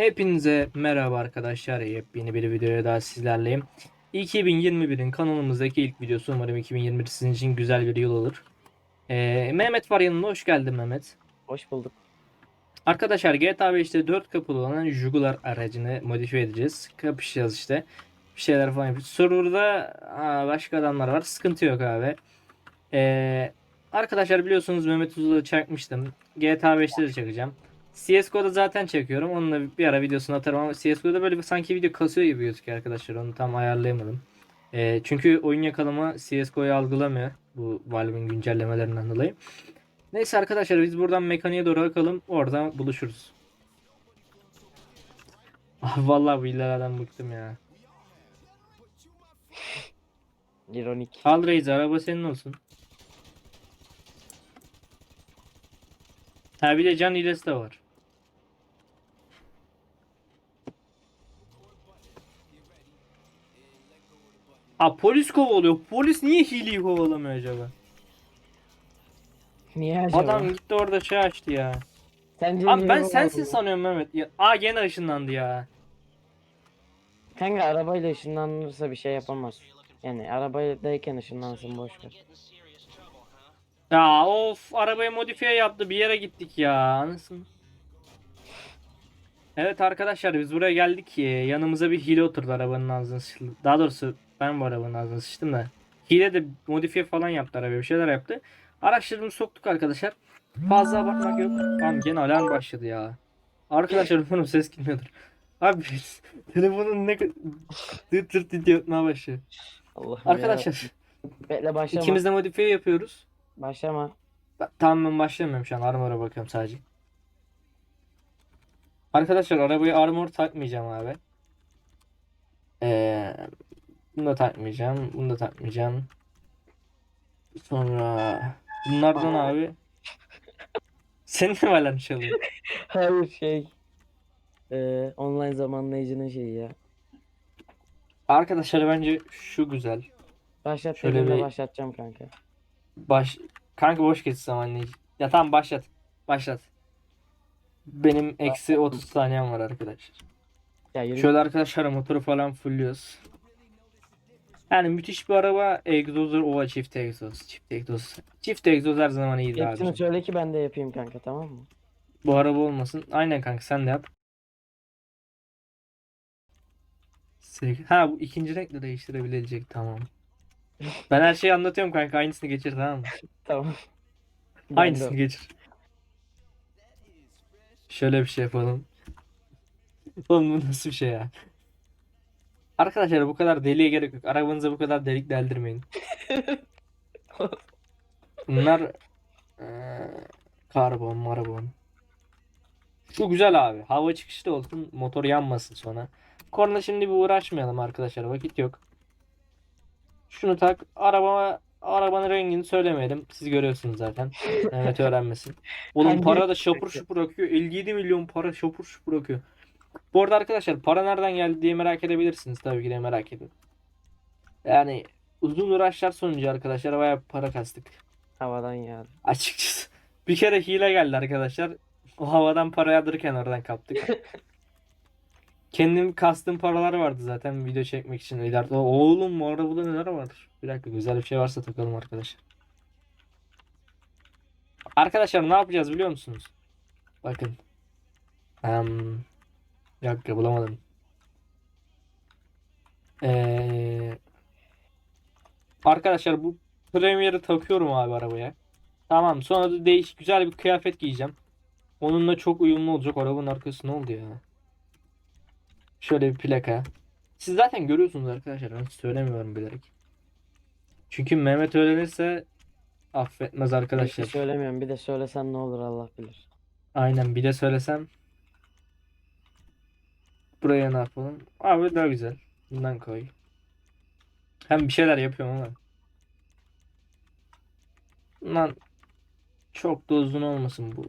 Hepinize merhaba arkadaşlar. Yepyeni bir videoya daha sizlerleyim. 2021'in kanalımızdaki ilk videosu. Umarım 2021 sizin için güzel bir yıl olur. Ee, Mehmet var yanımda. Hoş geldin Mehmet. Hoş bulduk. Arkadaşlar GTA 5'te 4 kapılı olan Jugular aracını modifiye edeceğiz. Kapışacağız işte. Bir şeyler falan yapacağız. Server'da aa, başka adamlar var. Sıkıntı yok abi. Ee, arkadaşlar biliyorsunuz Mehmet Uzun'u çakmıştım. GTA 5'te de çakacağım. CSGO'da zaten çekiyorum. Onunla bir ara videosunu atarım ama CSGO'da böyle bir sanki video kasıyor gibi gözüküyor arkadaşlar. Onu tam ayarlayamadım. Ee, çünkü oyun yakalama CSGO'yu algılamıyor. Bu Valve'in güncellemelerinden dolayı. Neyse arkadaşlar biz buradan mekaniğe doğru bakalım. Oradan buluşuruz. Ah, Vallahi bu illerden bıktım ya. İronik. Al Reis araba senin olsun. Ha bir de can hilesi de var. Ha polis kovalıyor. Polis niye hileyi kovalamıyor acaba? Niye acaba? Adam gitti orada şey açtı ya. Sence Abi ben sensin sanıyorum Mehmet. Ya, aa gene ışınlandı ya. Kanka arabayla ışınlanırsa bir şey yapamaz. Yani arabaydayken ışınlansın boş ver. Ya of arabayı modifiye yaptı bir yere gittik ya anasın. Evet arkadaşlar biz buraya geldik ki yanımıza bir hile oturdu arabanın ağzına sıçtı. Daha doğrusu ben bu arabanın ağzına sıçtım da. Hile de modifiye falan yaptı arabaya bir şeyler yaptı. Araçlarımızı soktuk arkadaşlar. Fazla abartmak yok. Tamam gene alarm başladı ya. Arkadaşlar umarım ses gitmiyordur. Abi telefonun ne dıt dıt yapmaya başlıyor. Allah'ım Arkadaşlar ya. Bekle başlama. ikimiz de modifiye yapıyoruz. Başlama. Tamam ben başlamıyorum şu an. Armor'a bakıyorum sadece. Arkadaşlar arabaya armor takmayacağım abi. Ee, bunu da takmayacağım. Bunu da takmayacağım. Sonra bunlardan abi. Senin ne var lan çalıyor? Hayır şey. Ee, online zamanlayıcının şeyi ya. Arkadaşlar bence şu güzel. Başlat Şöyle bir- başlatacağım kanka. Baş kanka boş geç zaman Ya tamam başlat. Başlat. Benim eksi 30 saniyem var arkadaşlar. Ya yürü. Şöyle arkadaşlar motoru falan fullüyoruz. Yani müthiş bir araba. Egzozur ova çift egzoz. Çift egzoz. Çift egzoz her zaman iyidir Hepsini abi. söyle ki ben de yapayım kanka tamam mı? Bu araba olmasın. Aynen kanka sen de yap. Ha bu ikinci renkle değiştirebilecek tamam. Ben her şeyi anlatıyorum kanka aynısını geçir tamam mı? Tamam. Aynısını geçir. Şöyle bir şey yapalım. Oğlum bu nasıl bir şey ya? Arkadaşlar bu kadar deliye gerek yok. Arabanıza bu kadar delik deldirmeyin. Bunlar eee, karbon, marabon. Şu güzel abi. Hava çıkışta olsun. Motor yanmasın sonra. Korna şimdi bir uğraşmayalım arkadaşlar. Vakit yok. Şunu tak. Araba arabanın rengini söylemeyelim. Siz görüyorsunuz zaten. Evet öğrenmesin. Oğlum para da şapur şupur akıyor. 57 milyon para şapur şupur akıyor. Bu arada arkadaşlar para nereden geldi diye merak edebilirsiniz. Tabii ki de merak edin. Yani uzun uğraşlar sonucu arkadaşlar bayağı para kastık. Havadan yağdı. Açıkçası. Bir kere hile geldi arkadaşlar. O havadan para yağdırırken oradan kaptık. Kendim kastığım paralar vardı zaten video çekmek için. İleride oğlum bu arabada neler var? Bir dakika güzel bir şey varsa takalım arkadaşlar. Arkadaşlar ne yapacağız biliyor musunuz? Bakın. Um, bir dakika bulamadım. Ee, arkadaşlar bu Premier'i takıyorum abi arabaya. Tamam sonra da değişik güzel bir kıyafet giyeceğim. Onunla çok uyumlu olacak. Arabanın arkası ne oldu ya? Şöyle bir plaka. Siz zaten görüyorsunuz arkadaşlar. Ben söylemiyorum bilerek. Çünkü Mehmet öğrenirse affetmez Bir şey arkadaşlar. söylemiyorum bir de söylesen ne olur Allah bilir. Aynen bir de söylesem. Buraya ne yapalım? Abi daha güzel. Bundan koy. Hem bir şeyler yapıyorum ama. Lan çok da uzun olmasın bu.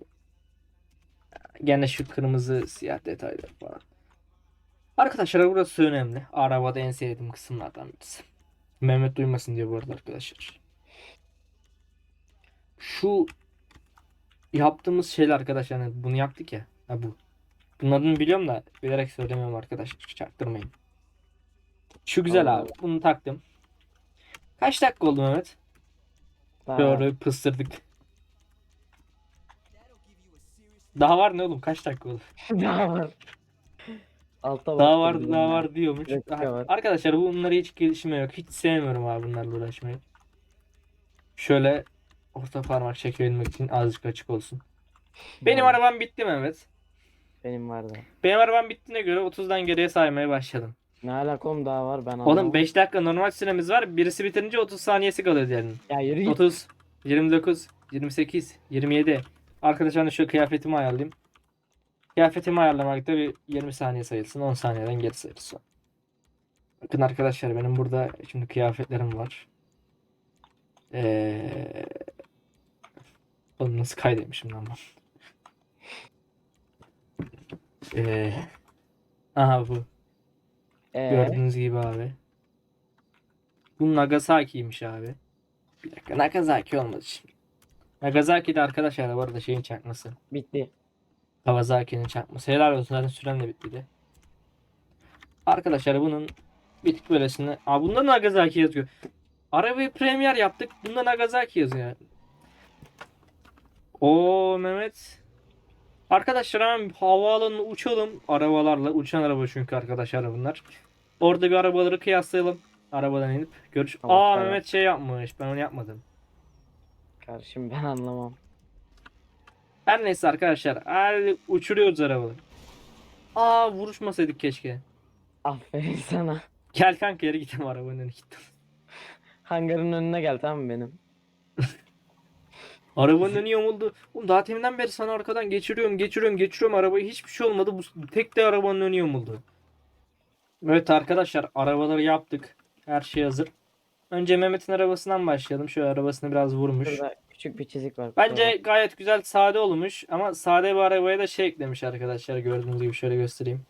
Gene şu kırmızı siyah detaylar falan. Arkadaşlar burası önemli. Arabada en sevdiğim kısımlardan birisi. Mehmet duymasın diye bu arada arkadaşlar. Şu yaptığımız şeyler arkadaşlar hani bunu yaptık ya. Ha bu. Bunun adını biliyorum da bilerek söylemiyorum arkadaşlar. Çaktırmayın. Şu güzel Allah abi. Bunu taktım. Kaç dakika oldu Mehmet? Doğru pıstırdık. Daha var ne oğlum? Kaç dakika oldu? daha var. Alta Daha var daha var diyormuş. Dakika Daha- var. Arkadaşlar bunları hiç gelişme yok. Hiç sevmiyorum abi bunlarla uğraşmayı. Şöyle orta parmak çekebilmek için azıcık açık olsun. Benim arabam bitti Mehmet. Benim vardı. Benim arabam bittiğine göre 30'dan geriye saymaya başladım. Ne alaka oğlum daha var ben Oğlum anlamadım. 5 dakika normal süremiz var. Birisi bitirince 30 saniyesi kalıyor diğerinin. Ya yürü git. 30, 29, 28, 27. Arkadaşlar şu kıyafetimi ayarlayayım. Kıyafetimi ayarlamakta bir 20 saniye sayılsın. 10 saniyeden geri sayılsın. Bakın arkadaşlar benim burada şimdi kıyafetlerim var. Ee... Oğlum nasıl kaydetmişim lan ben. Ee... Aha bu. Ee, Gördüğünüz gibi abi. Bu Nagasaki'ymiş abi. Bir dakika Nagasaki olmadı şimdi. Nagasaki'de arkadaşlar bu arada şeyin çakması. bitti. Kawasaki'nin çakması. Helal olsun zaten sürem de bittiydi. Arkadaşlar bunun bitik böylesine. Aa bunda Nagasaki yazıyor. Arabayı Premier yaptık. Bunda Nagasaki yazıyor. O Mehmet. Arkadaşlar hemen bir havaalanına uçalım. Arabalarla. Uçan araba çünkü arkadaşlar bunlar. Orada bir arabaları kıyaslayalım. Arabadan inip görüş. Tamam, Aa tamam. Mehmet şey yapmış. Ben onu yapmadım. Kardeşim ben anlamam. Her neyse arkadaşlar. Hadi uçuruyoruz arabaları. Aa vuruşmasaydık keşke. Aferin sana. Gel kanka yere gidelim arabanın önüne gittim. Hangarın önüne gel tamam mı benim? Arabanın önü yamuldu. Oğlum daha teminden beri sana arkadan geçiriyorum, geçiriyorum, geçiriyorum arabayı. Hiçbir şey olmadı. Bu tek de arabanın önü yamuldu. Evet arkadaşlar arabaları yaptık. Her şey hazır. Önce Mehmet'in arabasından başlayalım. Şöyle arabasını biraz vurmuş. Şurada küçük bir çizik var. Bence gayet güzel sade olmuş. Ama sade bir arabaya da şey eklemiş arkadaşlar. Gördüğünüz gibi şöyle göstereyim.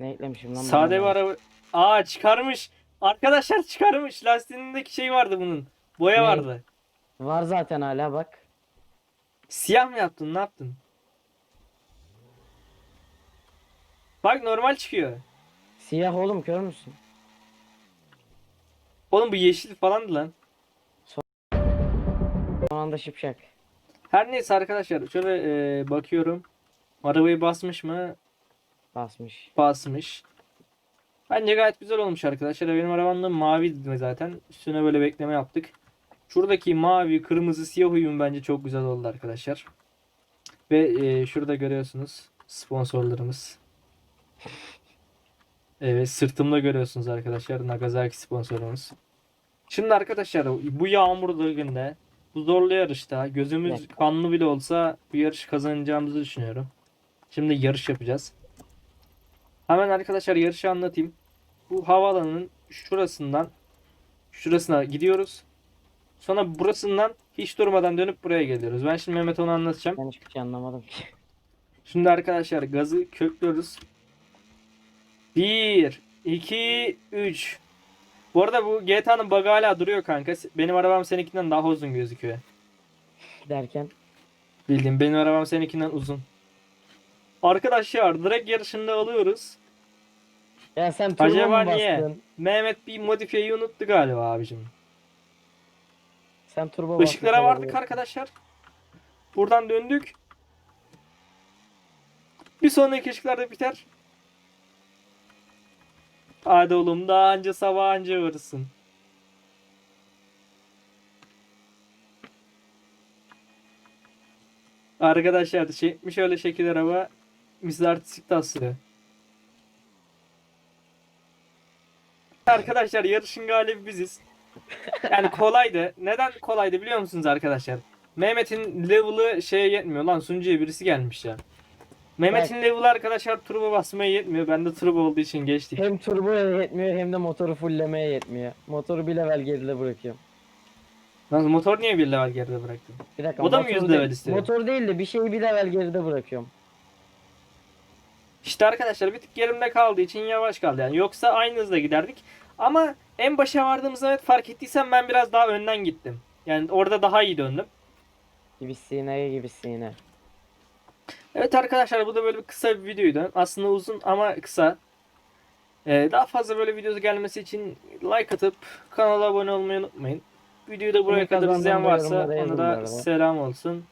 Ne eklemişim lan? Sade bir araba. Aa çıkarmış. Arkadaşlar çıkarmış. Lastiğindeki şey vardı bunun. Boya Ne? vardı. Var zaten hala bak. Siyah mı yaptın? Ne yaptın? Bak normal çıkıyor. Siyah oğlum kör müsün? Oğlum bu yeşil falandı lan. Anda şıpşak. Her neyse arkadaşlar şöyle e, bakıyorum. Arabayı basmış mı? Basmış. Basmış. Bence gayet güzel olmuş arkadaşlar. Benim arabam da maviydi zaten. Üstüne böyle bekleme yaptık. Şuradaki mavi, kırmızı, siyah uyum bence çok güzel oldu arkadaşlar. Ve e, şurada görüyorsunuz sponsorlarımız. Evet sırtımda görüyorsunuz arkadaşlar Nagasaki sponsorumuz. Şimdi arkadaşlar bu yağmurlu günde bu zorlu yarışta gözümüz Evet. kanlı bile olsa bir yarış kazanacağımızı düşünüyorum. Şimdi yarış yapacağız. Hemen arkadaşlar yarışı anlatayım. Bu havaalanının şurasından şurasına gidiyoruz. Sonra burasından hiç durmadan dönüp buraya geliyoruz. Ben şimdi Mehmet onu anlatacağım. Ben hiçbir şey anlamadım ki. Şimdi arkadaşlar gazı köklüyoruz. 1, 2, 3. Bu arada bu GTA'nın bug'ı hala duruyor kanka. Benim arabam seninkinden daha uzun gözüküyor. Derken Bildiğim benim arabam seninkinden uzun. Arkadaşlar direkt yarışında alıyoruz. ya sen turbo Acaba mu niye? bastın? Mehmet bir modifiyeyi unuttu galiba abicim. Sen turbo bastın. Işıklara vardık arkadaşlar. Buradan döndük. Bir sonraki ışıklarda biter. Hadi oğlum daha anca sabah anca varırsın. Arkadaşlar çekmiş öyle şekil araba. Misli artistik taslıyor. Arkadaşlar yarışın galibi biziz. Yani kolaydı. Neden kolaydı biliyor musunuz arkadaşlar? Mehmet'in level'ı şeye yetmiyor lan sunucuya birisi gelmiş ya. Mehmet'in level'ı arkadaşlar turbo basmaya yetmiyor. Ben de turbo olduğu için geçtik. Hem turboya yetmiyor hem de motoru fulllemeye yetmiyor. Motoru bir level geride bırakıyorum. Nasıl motor niye bir level geride bıraktın? Bir dakika. O da mı motor yüz değil- level istiyor? Motor değil de bir şeyi bir level geride bırakıyorum. İşte arkadaşlar bir tık gerimde kaldığı için yavaş kaldı yani. Yoksa aynı hızla giderdik. Ama en başa vardığımızda evet fark ettiysen ben biraz daha önden gittim. Yani orada daha iyi döndüm. Gibisine gibisine. Evet arkadaşlar bu da böyle bir kısa bir videoydu. Aslında uzun ama kısa. Ee, daha fazla böyle videosu gelmesi için like atıp kanala abone olmayı unutmayın. Videoyu da buraya kadar izleyen varsa ona da selam olsun.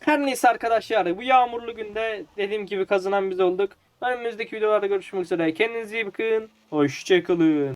Her neyse arkadaşlar bu yağmurlu günde dediğim gibi kazanan biz olduk. Önümüzdeki videolarda görüşmek üzere. Kendinize iyi bakın. Hoşçakalın.